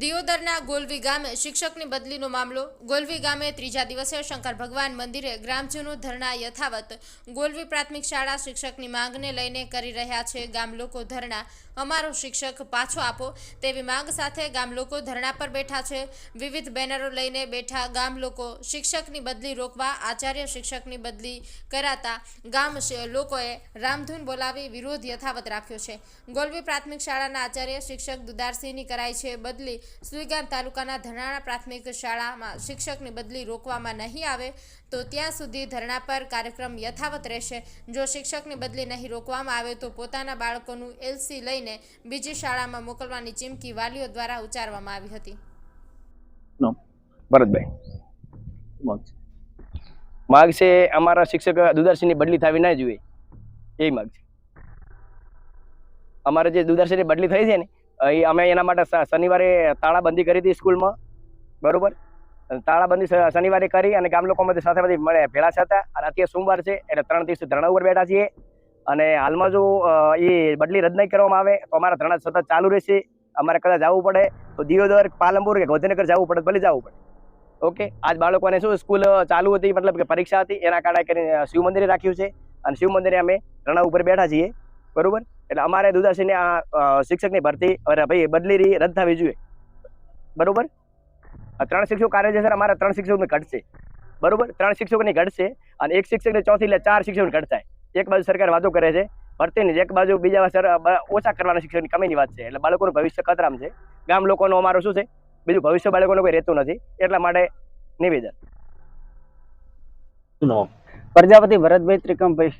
દિયોદરના ગોલવી ગામે શિક્ષકની બદલીનો મામલો. ગોલવી ગામે ત્રીજા દિવસે શંકર ભગવાન મંદિરે ગ્રામજનો ધરણા યથાવત ગોલવી પ્રાથમિક શાળા શિક્ષકની માંગને લઈને કરી રહ્યા છે. ગામ લોકો ધરણા. અમારો શિક્ષક પાછો આપો તેવી માંગ સાથે ગામ લોકો ધરણા પર બેઠા છે. વિવિધ બેનરો લઈને બેઠા ગામ લોકો શિક્ષકની બદલી રોકવા, આચાર્ય શિક્ષકની બદલી કરાતા ગામ લોકોએ રામધૂન બોલાવી વિરોધ યથાવત રાખ્યો છે. ગોલવી પ્રાથમિક શાળાના આચાર્ય શિક્ષક દુદારસિંહની કરાઈ છે બદલી સુઈગામ તાલુકાના ધનાણા પ્રાથમિક શાળામાં શિક્ષકની બદલી રોકવામાં નહીં આવે તો ત્યાં સુધી ધરણા પર કાર્યક્રમ યથાવત રહેશે. જો શિક્ષકની બદલી નહીં રોકવામાં આવે તો પોતાના બાળકોનું એલસી લઈને બીજી શાળામાં મોકલવાની ચીમકી વાલીઓ દ્વારા ઉચ્ચારવામાં આવી હતી. ભરતભાઈ. માગ છે અમારા શિક્ષક દુદારસિંહની બદલી થવી ના જોઈએ. એ માગ છે. અમારે જે દુદારસિંહની બદલી થઈ છે ને એ અમે એના માટે શનિવારે તાળાબંધી કરી હતી સ્કૂલમાં. બરાબર? તાળાબંધી શનિવારે કરી અને ગામ લોકો સાથે બધી મળે, ભેળા હતા. અને અત્યારે સોમવાર છે, એટલે ત્રણ દિવસ ધરણા ઉપર બેઠા છીએ. અને હાલમાં જો એ બદલી રદ નહીં કરવામાં આવે, તો અમારા ધરણા સતત ચાલુ રહેશે. અમારે કદાચ જવું પડે, તો દિયોદર, પાલનપુર કે ગોધીનગર જવું પડે ભલે જવું પડે. ઓકે? આજ બાળકોને શું સ્કૂલ ચાલુ હતી, મતલબ કે પરીક્ષા હતી, એના કારણે કરીને શિવ મંદિરે રાખ્યું છે. અને શિવ મંદિરે અમે ધરણા ઉપર બેઠા છીએ. બરોબર? એટલે અમારે દુદાસીને આ શિક્ષકની ભરતી અરે ભાઈ બદલી રહી રદ થવી જોઈએ. બરોબર? ત્રણ શિક્ષકો કાર્ય છે સર અમારા ત્રણ શિક્ષકોને ઘટશે બરોબર? ત્રણ શિક્ષકોની ઘટશે અને એક શિક્ષકને ચોથી એટલે ચાર શિક્ષકોને ઘટશે એક બાજુ સરકાર વાતો કરે છે ભરતીની એક બાજુ બીજા સર બ- ઓછા કરવાના શિક્ષકની કમીની વાત છે. એટલે બાળકોનું ભવિષ્ય ખતરામ છે. ગામ લોકોનું અમારું શું છે? બીજું ભવિષ્ય બાળકોનું કોઈ રહેતું નથી. એટલા માટે નિવેદન. પ્રજાપતિ ભરતભાઈ ત્રિકમભાઈ.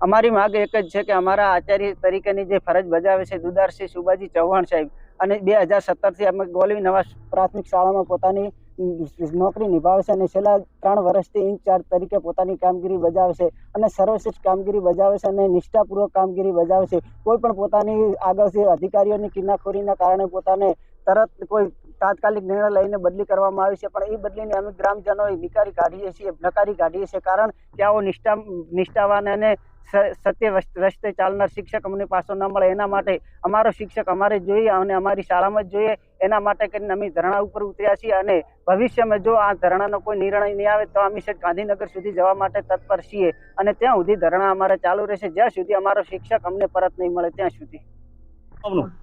અમારી માગ એક જ છે કે અમારા આચાર્ય તરીકેની જે ફરજ બજાવે છે, દુદારસિંહ સુબાજી ચૌહાણ સાહેબ અને બે હજાર સત્તરથી અમે ગોલવી નવા પ્રાથમિક શાળામાં પોતાની નોકરી નિભાવે છે અને છેલ્લા ત્રણ વર્ષથી ઇન્ચાર્જ તરીકે પોતાની કામગીરી બજાવે છે અને સર્વશ્રેષ્ઠ કામગીરી બજાવે છે અને નિષ્ઠાપૂર્વક કામગીરી બજાવે છે. કોઈ પણ પોતાની આગળથી અધિકારીઓની કિનાખોરીના કારણે પોતાને તરત કોઈ તાત્કાલિક નિર્ણય લઈને બદલી કરવામાં આવી છે, પણ એ બદલીને અમે ગ્રામજનોએ નિકારી કાઢીએ છીએ, નકારી કાઢીએ છીએ, કારણ કે આવો નિષ્ઠા, નિષ્ઠાવાન અને સત્ય રસ્તે ચાલનાર શિક્ષક અમને પાછો ન મળે. એના માટે અમારો શિક્ષક અમારે જોઈએ અને અમારી શાળામાં જ જોઈએ. એના માટે કરીને અમે ધરણા ઉપર ઉતર્યા છીએ અને ભવિષ્યમાં જો આ ધરણાનો કોઈ નિર્ણય નહીં આવે તો અમે છેક ગાંધીનગર સુધી જવા માટે તત્પર છીએ અને ત્યાં સુધી ધરણા અમારે ચાલુ રહેશે. જ્યાં સુધી અમારો શિક્ષક અમને પરત નહીં મળે ત્યાં સુધી.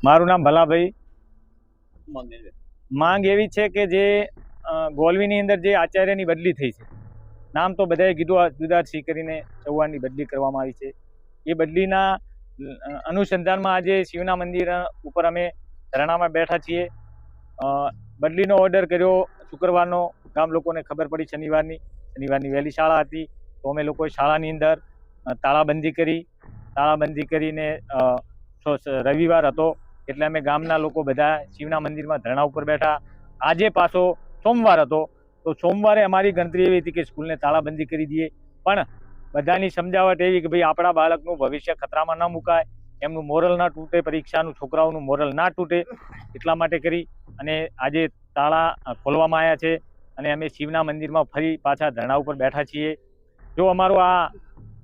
મારું નામ ભલાભાઈ. માંગ એવી છે કે જે ગોલવીની અંદર જે આચાર્યની બદલી થઈ છે. નામ તો બધાએ કીધું જુદા સિંહ કરીને ચૌહાણની બદલી કરવામાં આવી છે. એ બદલીના અનુસંધાનમાં આજે શિવના મંદિર ઉપર અમે ધરણામાં બેઠા છીએ. બદલીનો ઓર્ડર કર્યો શુક્રવારનો. ગામ લોકોને ખબર પડી શનિવારની. શનિવારની વહેલી શાળા હતી. તો અમે લોકોએ શાળાની અંદર તાળાબંધી કરી. તાળાબંધી કરીને રવિવાર હતો. એટલે અમે ગામના લોકો બધા શિવના મંદિરમાં ધરણા ઉપર બેઠા. આજે પાછો સોમવાર હતો. તો સોમવારે અમારી ગણતરી એવી હતી કે સ્કૂલને તાળાબંધી કરી દઈએ. પણ બધાની સમજાવટ એવી કે ભાઈ આપણા બાળકનું ભવિષ્ય ખતરામાં ન મુકાય, એમનું મોરલ ના તૂટે, પરીક્ષાનું છોકરાઓનું મોરલ ના તૂટે, એટલા માટે કરી. અને આજે તાળા ખોલવામાં આવ્યા છે અને અમે શિવના મંદિરમાં ફરી પાછા ધરણા ઉપર બેઠા છીએ. જો અમારું આ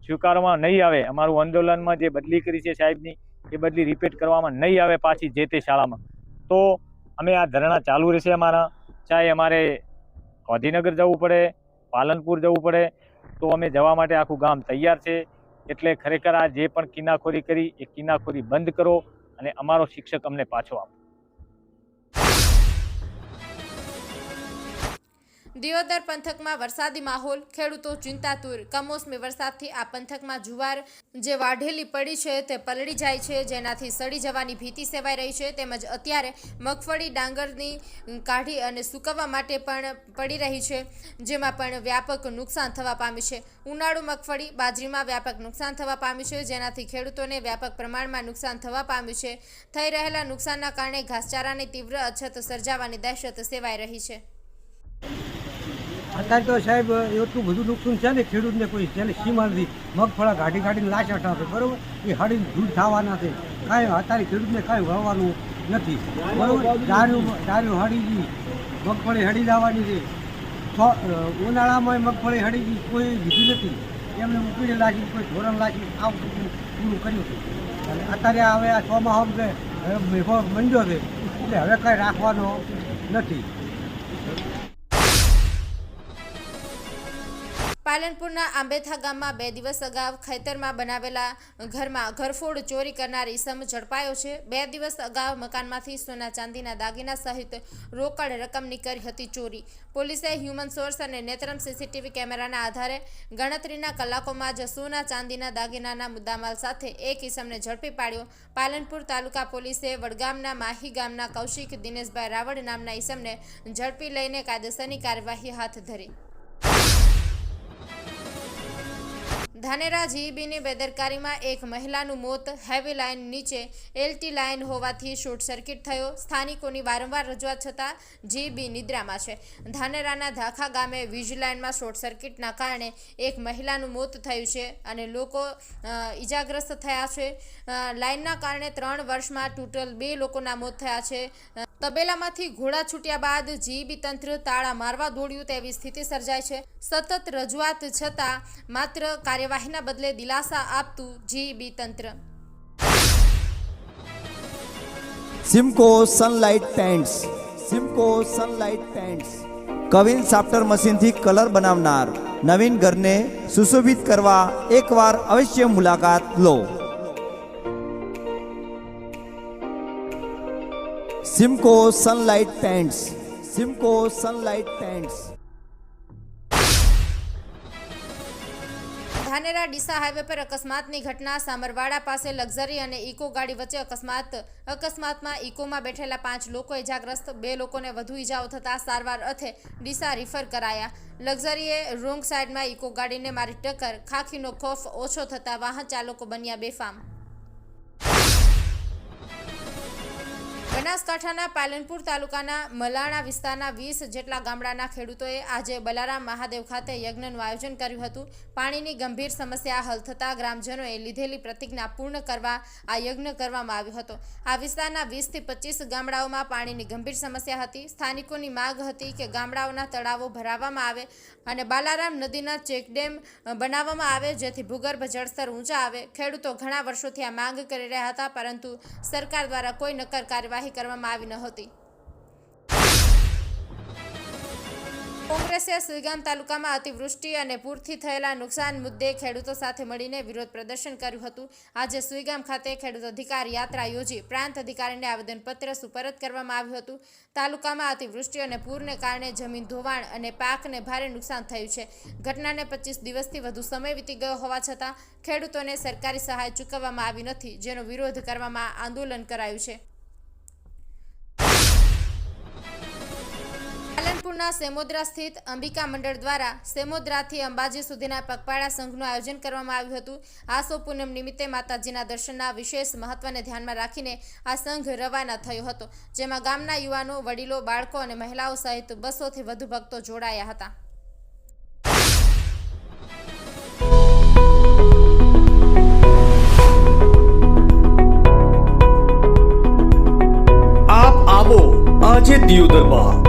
સ્વીકારવામાં નહીં આવે, અમારું આંદોલનમાં જે બદલી કરી છે સાહેબની, એ બદલી રિપીટ કરવામાં નહીં આવે પાછી જે તે શાળામાં. તો અમે આ ધરણા ચાલુ રહેશે અમારા. ચાહે અમારે ગાંધીનગર જવું પડે, પાલનપુર જવું પડે, તો અમે જવા માટે આખું ગામ તૈયાર છે. એટલે ખરેખર આ જે પણ કિનાખોરી કરી, એ કિનાખોરી બંધ કરો અને અમારો શિક્ષક અમને પાછો આપો. દિયોદર પંથકમાં વરસાદી માહોલ, ખેડૂતો ચિંતાતુર. કમોસમી વરસાદથી આ પંથકમાં જુવાર જે વાઢેલી પડી છે તે પલળી જાય છે, જેનાથી સડી જવાની ભીતિ સેવાઈ રહી છે. તેમજ અત્યારે મગફળી ડાંગરની કાઢી અને સૂકવવા માટે પણ પડી રહી છે, જેમાં પણ વ્યાપક નુકસાન થવા પામ્યું છે. ઉનાળુ મગફળી બાજરીમાં વ્યાપક નુકસાન થવા પામ્યું છે, જેનાથી ખેડૂતોને વ્યાપક પ્રમાણમાં નુકસાન થવા પામ્યું છે. થઈ રહેલા નુકસાનના કારણે ઘાસચારાની તીવ્ર અછત સર્જાવાની દહેશત સેવાઈ રહી છે. અત્યારે તો સાહેબ, એટલું બધું નુકસાન છે ને ખેડૂતને કોઈ, જેને સીમા નથી મગફળા ગાડી ગાડીને લાશ અટાશે, બરાબર? એ હાડીને દૂધ થવાના છે. કાંઈ અત્યારે ખેડૂતને કાંઈ વાવવાનું નથી. બરાબર? દારૂ દારૂ હળી ગઈ મગફળી હળી લાવવાની છે. ઉનાળામાં મગફળી હળી ગઈ, કોઈ લીધી નથી. એમને ઉકળી લાગી, કોઈ ધોરણ લાગી, આવું પૂરું કર્યું છે. અને અત્યારે હવે આ ચોમાસું કે હવે મેઘો મંડ્યો છે. એટલે હવે કંઈ રાખવાનો નથી. પાલનપુરના આંબેથા ગામમાં બે દિવસ અગાઉ ખેતરમાં બનાવેલા ઘરમાં ઘરફોડ ચોરી કરનાર ઈસમ ઝડપાયો છે. બે દિવસ અગાઉ મકાનમાંથી સોના ચાંદીના દાગીના સહિત રોકડ રકમની કરી હતી ચોરી. પોલીસે હ્યુમન સોર્સ અને નેત્રમ સીસીટીવી કેમેરાના આધારે ગણતરીના કલાકોમાં જ સોના ચાંદીના દાગીનાના મુદ્દામાલ સાથે એક ઈસમને ઝડપી પાડ્યો. પાલનપુર તાલુકા પોલીસે વડગામના માહી ગામના કૌશિક દિનેશભાઈ રાવળ નામના ઈસમને ઝડપી લઈને કાયદેસરની કાર્યવાહી હાથ ધરી. ધાનેરા જીઈબીની બેદરકારીમાં એક મહિલાનું મોત હેવી લાઇન નીચે એલટી લાઇન હોવાથી શોર્ટ સર્કિટ થયો. સ્થાનિકોની વારંવાર રજૂઆત છતાં જીઈબી નિદ્રામાં છે. ધાનેરાના ધાખા ગામે વીજ લાઇનમાં શોર્ટ સર્કિટના કારણે એક મહિલાનું મોત થયું છે અને લોકો ઈજાગ્રસ્ત થયા છે. લાઇનના કારણે ત્રણ વર્ષમાં ટોટલ બે લોકોના મોત થયા છે. તબેલામાંથી ઘોડા છૂટ્યા બાદ જીઈબી તંત્ર તાળા મારવા દોડ્યું તેવી સ્થિતિ સર્જાય છે. સતત રજૂઆત છતાં માત્ર કાર્યવાહીના બદલે દિલાસા આપતું જીઈબી તંત્ર. Simco sunlight paints Simco sunlight paints queen સાફ્ટર મશીનથી કલર બનાવનાર નવીન ઘરને સુશોભિત કરવા એકવાર અવશ્ય મુલાકાત લો. Simco sunlight pants Simco sunlight pants Dhanera Deesa highway પર અકસ્માતની ઘટના, સામરવાડા પાસે લક્ઝરી અને ઇકો ગાડી વચ્ચે અકસ્માત. અકસ્માતમાં ઇકોમાં બેઠેલા પાંચ લોકો ઇજાગ્રસ્ત બે લોકોને વધુ ઇજાઓ થતાં સારવાર અર્થે ડીસા રિફર કરાયા. લક્ઝરીએ રોંગ સાઈડમાં ઇકો ગાડીને મારી ટક્કર, ખાખીનો ખોફ ઓછો થતાં વાહન ચાલકો બન્યા બેફામ. બનાસકાંઠાના પાલનપુર તાલુકાના મલાણા વિસ્તારના વીસ જેટલા ગામડાના ખેડૂતોએ આજે બલારામ મહાદેવ ખાતે યજ્ઞનું આયોજન કર્યું હતું. પાણીની ગંભીર સમસ્યા હલ થતાં ગ્રામજનોએ લીધેલી પ્રતિજ્ઞા પૂર્ણ કરવા આ યજ્ઞ કરવામાં આવ્યો હતો. આ વિસ્તારના વીસથી પચીસ ગામડાઓમાં પાણીની ગંભીર સમસ્યા હતી. સ્થાનિકોની માગ હતી કે ગામડાઓના તળાવો ભરાવવામાં આવે અને બાલારામ નદીના ચેકડેમ બનાવવામાં આવે જેથી ભૂગર્ભ જળસ્તર ઊંચા આવે. ખેડૂતો ઘણા વર્ષોથી આ માંગ કરી રહ્યા હતા, પરંતુ સરકાર દ્વારા કોઈ નક્કર કાર્યવાહી કરવામાં આવી ન હતી કોંગ્રેસે સુઈગામ તાલુકામાં અતિવૃષ્ટિ અને પૂરથી થયેલા નુકસાન મુદ્દે ખેડૂતો સાથે મળીને વિરોધ પ્રદર્શન કર્યું હતું. આજે સુઈગામ ખાતે ખેડૂત અધિકાર યાત્રા યોજી પ્રાંત અધિકારીને આવેદનપત્ર સુપરત કરવામાં આવ્યું હતું. તાલુકામાં અતિવૃષ્ટિ અને પૂરને કારણે જમીન ધોવાણ અને પાકને ભારે નુકસાન થયું છે. ઘટનાને પચીસ દિવસથી વધુ સમય વીતી ગયો હોવા છતાં ખેડૂતોને સરકારી સહાય ચૂકવવામાં આવી નથી, જેનો વિરોધ કરવામાં આંદોલન કરાયું છે. પાલનપુરના સેમોદ્રા સ્થિત અંબિકા મંડળ દ્વારા સેમોદ્રાથી અંબાજી સુધીના પગપાળા સંઘનું આયોજન કરવામાં આવ્યું હતું. આસો પૂનમ નિમિત્તે માતાજીના દર્શનના વિશેષ મહત્વને ધ્યાનમાં રાખીને આ સંઘ રવાના થયો હતો, જેમાં ગામના યુવાનો, વડીલો, બાળકો અને મહિલાઓ સહિત બસોથી વધુ ભક્તો જોડાયા હતા. આજે દિયોદરમાં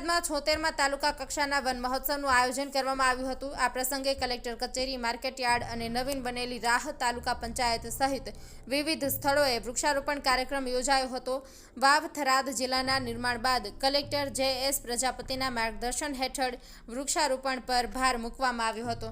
થરાદમાં છોતેરમાં તાલુકા કક્ષાના વન મહોત્સવનું આયોજન કરવામાં આવ્યું હતું. આ પ્રસંગે કલેક્ટર કચેરી, માર્કેટયાર્ડ અને નવીન બનેલી રાહ તાલુકા પંચાયત સહિત વિવિધ સ્થળોએ વૃક્ષારોપણ કાર્યક્રમ યોજાયો હતો. વાવ થરાદ જિલ્લાના નિર્માણ બાદ કલેક્ટર જે એસ પ્રજાપતિના માર્ગદર્શન હેઠળ વૃક્ષારોપણ પર ભાર મૂકવામાં આવ્યો હતો.